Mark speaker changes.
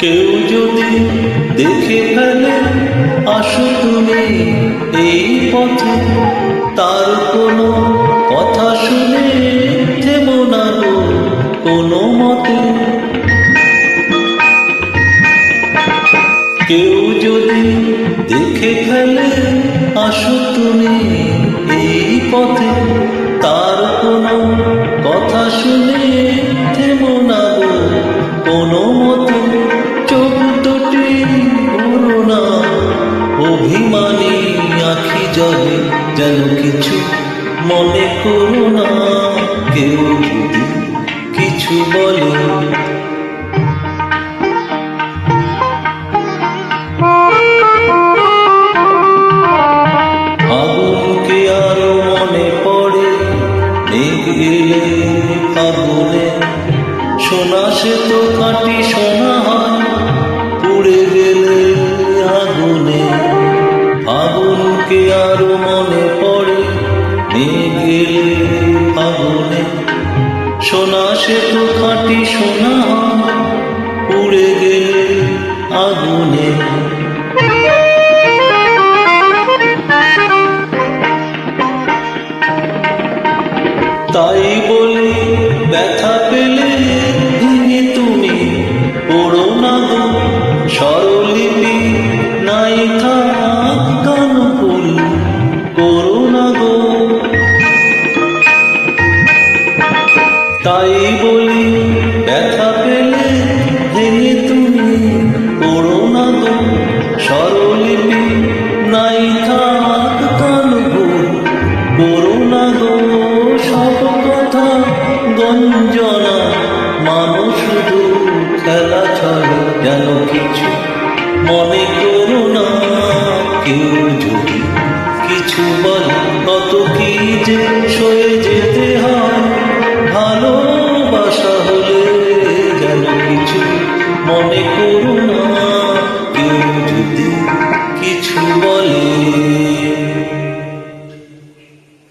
Speaker 1: কেউ যদি দেখে ফেলে আসো তুমি এই পথে, তার কোনো কথা শুনে থেমো না কোনো মতে। কেউ যদি দেখে ফেলে আসো তুমি এই পথে মনে করো না কেউ কিছু বলে। মনে পড়ে সোনা সে তো কাটি সোনা সে তো কাটি সোনা। উড়ে গেলে আগুনে তাই বলি, ব্যথা পেলে ভেঙে তুমি পড়ো না গো। নাই না গো, সব কথা গঞ্জনা। মানুষ শুধু খেলা যেন কিছু মনে করো না। কেউ যদি কিছু বলে, কত কি যে সয়ে ভালোবাসা হলে যেন কিছু মনে করো না